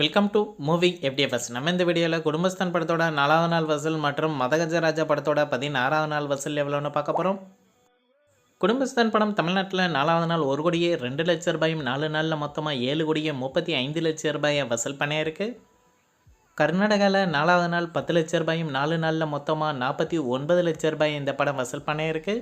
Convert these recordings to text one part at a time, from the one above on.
Welcome to movie FDFS நம்ம இந்த வீடியோவில் குடும்பஸ்தான் படத்தோட நாலாவது நாள் வசூல் மற்றும் மதகஜராஜா படத்தோட பதினாறாவது நாள் வசூல் எவ்வளோன்னு பார்க்க போகிறோம் குடும்பஸ்தான் படம் தமிழ்நாட்டில் நாலாவது நாள் ஒரு கோடியே ரெண்டு லட்ச ரூபாயும் நாலு நாளில் மொத்தமாக ஏழு கோடியே முப்பத்தி ஐந்து லட்ச ரூபாயை வசூல் பண்ணியிருக்கு. கர்நாடகாவில் நாலாவது நாள் பத்து லட்ச ரூபாயும் நாலு நாளில் மொத்தமாக நாற்பத்தி ஒன்பது லட்ச ரூபாய் இந்த படம் வசூல் பண்ணியிருக்கு.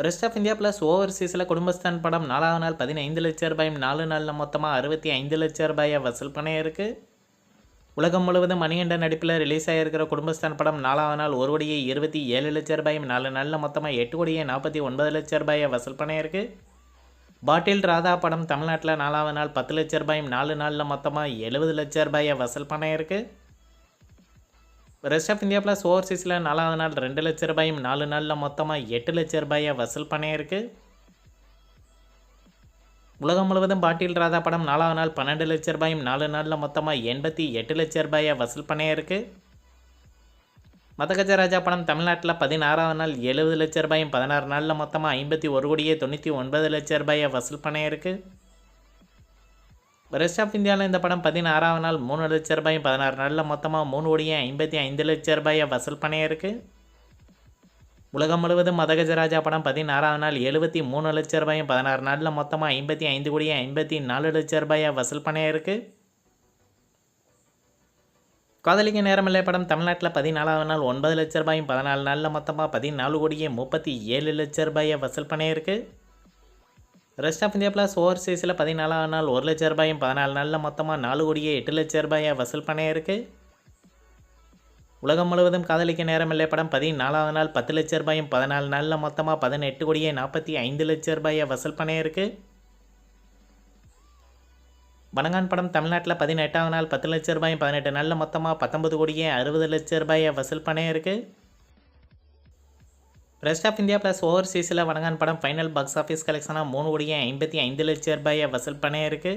ரெஸ்ட் ஆஃப் இந்தியா ப்ளஸ் ஓவர்சீஸில் குடும்பஸ்தான் படம் நாலாவது நாள் பதினைந்து லட்ச ரூபாயும் நாலு நாளில் மொத்தமாக அறுபத்தி ஐந்து லட்ச ரூபாயை வசூல் பண்ணியிருக்கு உலகம் முழுவதும் மணிகண்டன் நடிப்பில் ரிலீஸ் ஆகியிருக்கிற குடும்பஸ்தான் படம் நாலாவது நாள் ஒரு கோடியே இருபத்தி ஏழு லட்ச ரூபாயும் நாலு நாளில் மொத்தமாக எட்டு கோடியே நாற்பத்தி ஒன்பது லட்ச ரூபாயை வசூல் பண்ணியிருக்கு பாட்டில் ராதா படம் தமிழ்நாட்டில் நாலாவது நாள் பத்து லட்ச ரூபாயும் நாலு நாளில் மொத்தமாக எழுபது லட்ச ரூபாயை வசூல் பண்ணியிருக்கு ரெஸ்ட் ஆஃப் இந்தியா ப்ளஸ் ஓவர்சீஸில் நாலாவது நாள் ரெண்டு லட்ச ரூபாயும் நாலு நாளில் மொத்தமாக எட்டு லட்ச ரூபாயை வசூல் பண்ணியிருக்கு. உலகம் முழுவதும் பாட்டில் ராதா படம் நாலாவது நாள் பன்னெண்டு லட்ச ரூபாயும் நாலு நாளில் மொத்தமாக எண்பத்தி எட்டு லட்ச ரூபாயை வசூல் பண்ணியிருக்கு. மதகஜராஜா படம் தமிழ்நாட்டில் பதினாறாவது நாள் எழுபது லட்ச ரூபாயும் பதினாறு நாளில் மொத்தமாக ஐம்பத்தி ஒரு கோடியே தொண்ணூற்றி ஒன்பது லட்ச ரூபாயை வசூல் பண்ணியிருக்கு. ரெஸ்ட் ஆஃப் இந்தியாவில் இந்த படம் பதினாறாவது நாள் மூணு லட்ச ரூபாயும் பதினாறு நாளில் மொத்தமாக மூணு கோடியே ஐம்பத்தி ஐந்து லட்ச ரூபாயை வசூல் பண்ணியிருக்கு உலகம் முழுவதும் மதகஜராஜா படம் பதினாறாவது நாள் எழுபத்தி மூணு லட்ச ரூபாயும் பதினாறு நாளில் மொத்தமாக ஐம்பத்தி ஐந்து கோடியே ஐம்பத்தி நாலு லட்ச ரூபாயை வசூல் பண்ணியிருக்கு காதலிக்க நேரமில்லை படம் தமிழ்நாட்டில் பதினாலாவது நாள் ஒன்பது லட்ச ரூபாயும் பதினாலு நாளில் மொத்தமாக பதினாலு கோடியே முப்பத்தி ஏழு லட்ச ரூபாயை வசூல் பண்ணியிருக்கு ரெஸ்ட் ஆஃப் இந்தியா ப்ளஸ் ஓவர்சீஸில் பதினாலாவது நாள் ஒரு லட்ச ரூபாயும் பதினாலு நாளில் மொத்தமாக நாலு கோடியே எட்டு லட்ச ரூபாயை வசூல் பண்ணியிருக்கு உலகம் முழுவதும் காதலிக்க நேரமில்லை படம். பதினாலாவது நாள் பத்து லட்ச ரூபாயும் பதினாலு நாளில் மொத்தமாக பதினெட்டு கோடியே நாற்பத்தி ஐந்து லட்ச ரூபாயை வசூல் பண்ணியிருக்கு வணங்கான் படம் தமிழ்நாட்டில் பதினெட்டாவது நாள் பத்து லட்ச ரூபாயும் பதினெட்டு நாளில் மொத்தமாக பத்தொம்பது கோடியே அறுபது லட்ச ரூபாயை வசூல் பண்ணியிருக்கு ரெஸ்ட் ஆஃப் இந்தியா ப்ளஸ் ஓவர்சீஸில் வணங்கான் படம் ஃபைனல் பாக்ஸ் ஆஃபீஸ் கலெக்ஷனாக மூணு கோடியே ஐம்பத்தி ஐந்து லட்ச ரூபாயை வசூல் பண்ணியிருக்கு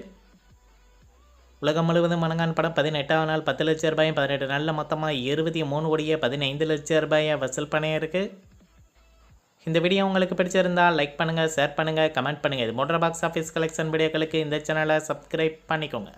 உலகம் முழுவதும் வணங்கான் படம் பதினெட்டாவது நாள் பத்து லட்ச ரூபாயும் பதினெட்டு நாளில் மொத்தமாக இருபத்தி மூணு கோடியே பதினைந்து லட்ச ரூபாயை வசூல் பண்ணியிருக்கு இந்த வீடியோ உங்களுக்கு பிடிச்சிருந்தால் லைக் பண்ணுங்கள் ஷேர் பண்ணுங்கள் கமெண்ட் பண்ணுங்கள் இது மோட்டர் பாக்ஸ் ஆஃபீஸ் கலெக்ஷன் வீடியோக்களுக்கு இந்த சேனலை சப்ஸ்கிரைப் பண்ணிக்கோங்க.